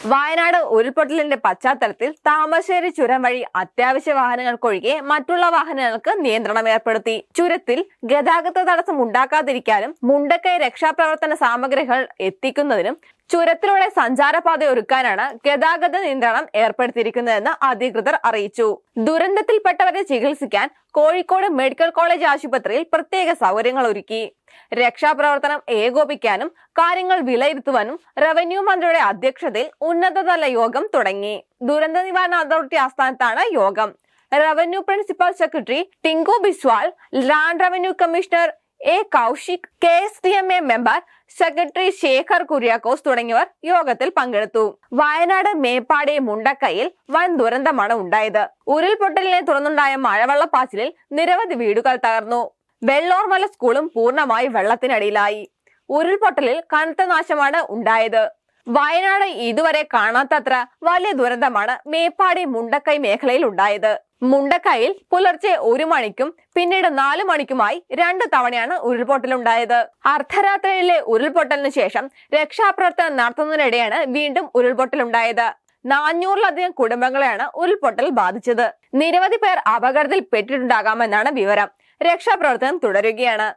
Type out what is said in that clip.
വയനാട് ഉരുൾപൊട്ടലിന്റെ പശ്ചാത്തലത്തിൽ താമരശ്ശേരി ചുരം വഴി അത്യാവശ്യ വാഹനങ്ങൾക്കൊഴികെ മറ്റുള്ള വാഹനങ്ങൾക്ക് നിയന്ത്രണം ഏർപ്പെടുത്തി. ചുരത്തിൽ ഗതാഗത തടസ്സം ഉണ്ടാക്കാതിരിക്കാനും മുണ്ടക്കൈ രക്ഷാപ്രവർത്തന സാമഗ്രികൾ എത്തിക്കുന്നതിനും ചുരത്തിലൂടെ സഞ്ചാരപാത ഒരുക്കാനാണ് ഗതാഗത നിയന്ത്രണം ഏർപ്പെടുത്തിയിരിക്കുന്നതെന്ന് അധികൃതർ അറിയിച്ചു. ദുരന്തത്തിൽപ്പെട്ടവരെ ചികിത്സിക്കാൻ കോഴിക്കോട് മെഡിക്കൽ കോളേജ് ആശുപത്രിയിൽ പ്രത്യേക സൗകര്യങ്ങൾ ഒരുക്കി. രക്ഷാപ്രവർത്തനം ഏകോപിക്കാനും കാര്യങ്ങൾ വിലയിരുത്തുവാനും റവന്യൂ മന്ത്രിയുടെ അധ്യക്ഷതയിൽ ഉന്നതതല യോഗം തുടങ്ങി. ദുരന്ത നിവാരണ അതോറിറ്റി ആസ്ഥാനത്താണ് യോഗം. Revenue principal secretary Tinku Biswal land revenue commissioner A Kaushik K S D M A member secretary Shekhar Kuriakose തുടങ്ങിയവർ യോഗത്തിൽ പങ്കെടുത്തു. വയനാട് മേപ്പാടി മുണ്ടക്കയിൽ വൻ ദുരന്തമാണ് ഉണ്ടായത്. ഉരുൾപൊട്ടലിനെ തുടർന്നുണ്ടായ മഴവെള്ളപ്പാച്ചിലിൽ നിരവധി വീടുകൾ തകർന്നു. വെള്ളോർമല സ്കൂളും പൂർണമായി വെള്ളത്തിനടിയിലായി. ഉരുൾപൊട്ടലിൽ കനത്ത നാശമാണ് ഉണ്ടായത്. വയനാട് ഇതുവരെ കാണാത്തത്ര വലിയ ദുരന്തമാണ് മേപ്പാടി മുണ്ടക്കൈ മേഖലയിൽ ഉണ്ടായത്. മുണ്ടക്കൈയിൽ പുലർച്ചെ ഒരു മണിക്കും പിന്നീട് നാലു മണിക്കുമായി രണ്ട് തവണയാണ് ഉരുൾപൊട്ടലുണ്ടായത്. അർദ്ധരാത്രിയിലെ ഉരുൾപൊട്ടലിന് ശേഷം രക്ഷാപ്രവർത്തനം നടത്തുന്നതിനിടെയാണ് വീണ്ടും ഉരുൾപൊട്ടലുണ്ടായത്. നാനൂറിലധികം കുടുംബങ്ങളെയാണ് ഉരുൾപൊട്ടൽ ബാധിച്ചത്. നിരവധി പേർ അപകടത്തിൽ പെട്ടിട്ടുണ്ടാകാമെന്നാണ് വിവരം. രക്ഷാപ്രവർത്തനം തുടരുകയാണ്.